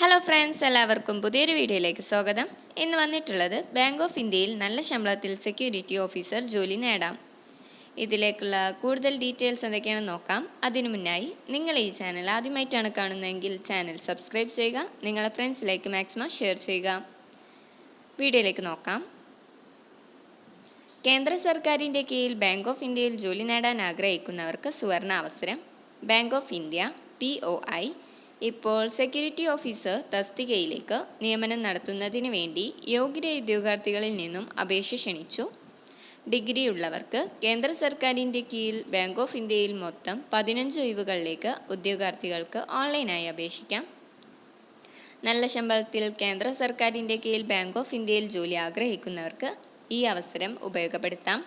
Hello friends എല്ലാവർക്കും പുതിയൊരു വീഡിയോയിലേക്ക് സ്വാഗതം. ഇന്ന് വന്നിട്ടുള്ളത് ബാങ്ക് ഓഫ് ഇന്ത്യയിൽ നല്ല ശമ്പളത്തിൽ സെക്യൂരിറ്റി ഓഫീസർ ജോലി നേടാം. ഇതിലേക്കുള്ള കൂടുതൽ ഡീറ്റെയിൽസ് എന്തൊക്കെയാണെന്ന് നോക്കാം. അതിനു മുന്നായി നിങ്ങൾ ഈ ചാനൽ ആദ്യമായിട്ടാണ് കാണുന്നതെങ്കിൽ ചാനൽ സബ്സ്ക്രൈബ് ചെയ്യുക നിങ്ങളുടെ ഫ്രണ്ട്സിലേക്ക് മാക്സിമം ഷെയർ ചെയ്യുക. വീഡിയോയിലേക്ക് നോക്കാം. കേന്ദ്ര സർക്കാരിന്റെ കീഴിൽ ബാങ്ക് ഓഫ് ഇന്ത്യയിൽ ജോലി നേടാൻ ആഗ്രഹിക്കുന്നവർക്ക് സുവർണ അവസരം. Bank of India B O I ഇപ്പോൾ സെക്യൂരിറ്റി ഓഫീസർ തസ്തികയിലേക്ക് നിയമനം നടത്തുന്നതിന് വേണ്ടി യോഗ്യരായ ഉദ്യോഗാർത്ഥികളിൽ നിന്നും അപേക്ഷ ക്ഷണിച്ചു. ഡിഗ്രി ഉള്ളവർക്ക് കേന്ദ്ര സർക്കാരിന്റെ കീഴിൽ ബാങ്ക് ഓഫ് ഇന്ത്യയിൽ മൊത്തം പതിനഞ്ച് ഒഴിവുകളിലേക്ക് ഉദ്യോഗാർത്ഥികൾക്ക് ഓൺലൈനായി അപേക്ഷിക്കാം. നല്ല ശമ്പളത്തിൽ കേന്ദ്ര സർക്കാരിന്റെ കീഴിൽ ബാങ്ക് ഓഫ് ഇന്ത്യയിൽ ജോലി ആഗ്രഹിക്കുന്നവർക്ക് ഈ അവസരം ഉപയോഗപ്പെടുത്താം.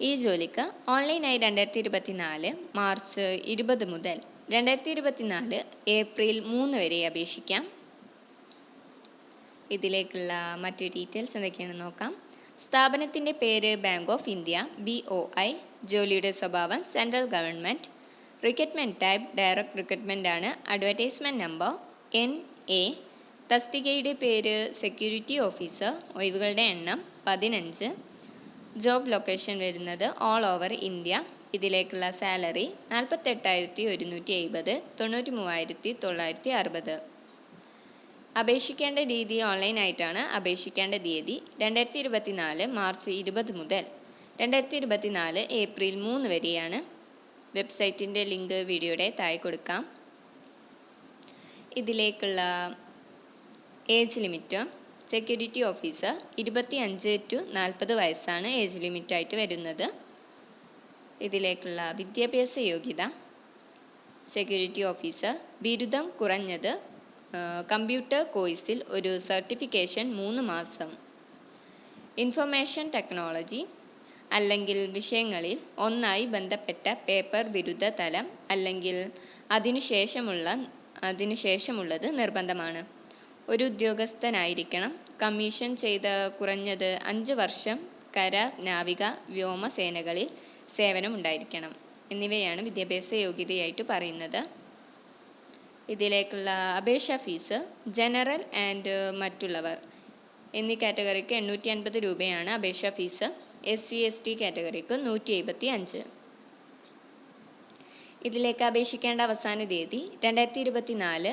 ഈ ജോലിക്ക് ഓൺലൈനായി രണ്ടായിരത്തി ഇരുപത്തിനാല് മാർച്ച് ഇരുപത് മുതൽ രണ്ടായിരത്തി ഇരുപത്തിനാല് ഏപ്രിൽ മൂന്ന് വരെ അപേക്ഷിക്കാം. ഇതിലേക്കുള്ള മറ്റു ഡീറ്റെയിൽസ് എന്തൊക്കെയാണെന്ന് നോക്കാം. സ്ഥാപനത്തിന്റെ പേര് bank of India B O I ജോലിയുടെ സ്വഭാവം central government recruitment type direct recruitment ആണ് അഡ്വർടൈസ്മെന്റ് നമ്പർ എൻ എ തസ്തികയുടെ പേര് സെക്യൂരിറ്റി ഓഫീസർ ഒഴിവുകളുടെ എണ്ണം പതിനഞ്ച് ജോബ് ലൊക്കേഷൻ വരുന്നത് ഓൾ ഓവർ ഇന്ത്യ. ഇതിലേക്കുള്ള സാലറി നാൽപ്പത്തെട്ടായിരത്തി ഒരുന്നൂറ്റി എഴുപത് തൊണ്ണൂറ്റി മൂവായിരത്തി തൊള്ളായിരത്തി അറുപത്. അപേക്ഷിക്കേണ്ട രീതി ഓൺലൈനായിട്ടാണ് അപേക്ഷിക്കേണ്ട തീയതി രണ്ടായിരത്തി ഇരുപത്തിനാല് മാർച്ച് ഇരുപത് മുതൽ രണ്ടായിരത്തി ഇരുപത്തിനാല് ഏപ്രിൽ മൂന്ന് വരെയാണ്. വെബ്സൈറ്റിന്റെ ലിങ്ക് വീഡിയോയുടെ താഴെ കൊടുക്കാം. ഇതിലേക്കുള്ള ഏജ് ലിമിറ്റ് സെക്യൂരിറ്റി ഓഫീസർ ഇരുപത്തി അഞ്ച് ടു നാൽപ്പത് വയസ്സാണ് ഏജ് ലിമിറ്റായിട്ട് വരുന്നത്. ഇതിലേക്കുള്ള വിദ്യാഭ്യാസ യോഗ്യത. സെക്യൂരിറ്റി ഓഫീസർ ബിരുദം കുറഞ്ഞത് കമ്പ്യൂട്ടർ കോഴ്സിൽ ഒരു സർട്ടിഫിക്കേഷൻ മൂന്ന് മാസം. ഇൻഫർമേഷൻ ടെക്നോളജി അല്ലെങ്കിൽ വിഷയങ്ങളിൽ ഒന്നായി ബന്ധപ്പെട്ട പേപ്പർ ബിരുദ തലം അല്ലെങ്കിൽ അതിനുശേഷമുള്ള അതിനുശേഷമുള്ളത് നിർബന്ധമാണ്. ഒരു ഉദ്യോഗസ്ഥനായിരിക്കണം. കമ്മീഷൻ ചെയ്ത കുറഞ്ഞത് അഞ്ച് വർഷം കര നാവിക വ്യോമസേനകളിൽ സേവനം ഉണ്ടായിരിക്കണം. എന്നിവയാണ് വിദ്യാഭ്യാസ യോഗ്യതയായിട്ട് പറയുന്നത്. ഇതിലേക്കുള്ള അപേക്ഷാ ഫീസ് ജനറൽ ആൻഡ് മറ്റുള്ളവർ എന്നീ കാറ്റഗറിക്ക് എണ്ണൂറ്റി അൻപത് രൂപയാണ് അപേക്ഷാ fees. S C S T കാറ്റഗറിക്ക് നൂറ്റി എഴുപത്തി അഞ്ച് ഇതിലേക്ക് അപേക്ഷിക്കേണ്ട അവസാന തീയതി രണ്ടായിരത്തി ഇരുപത്തി നാല്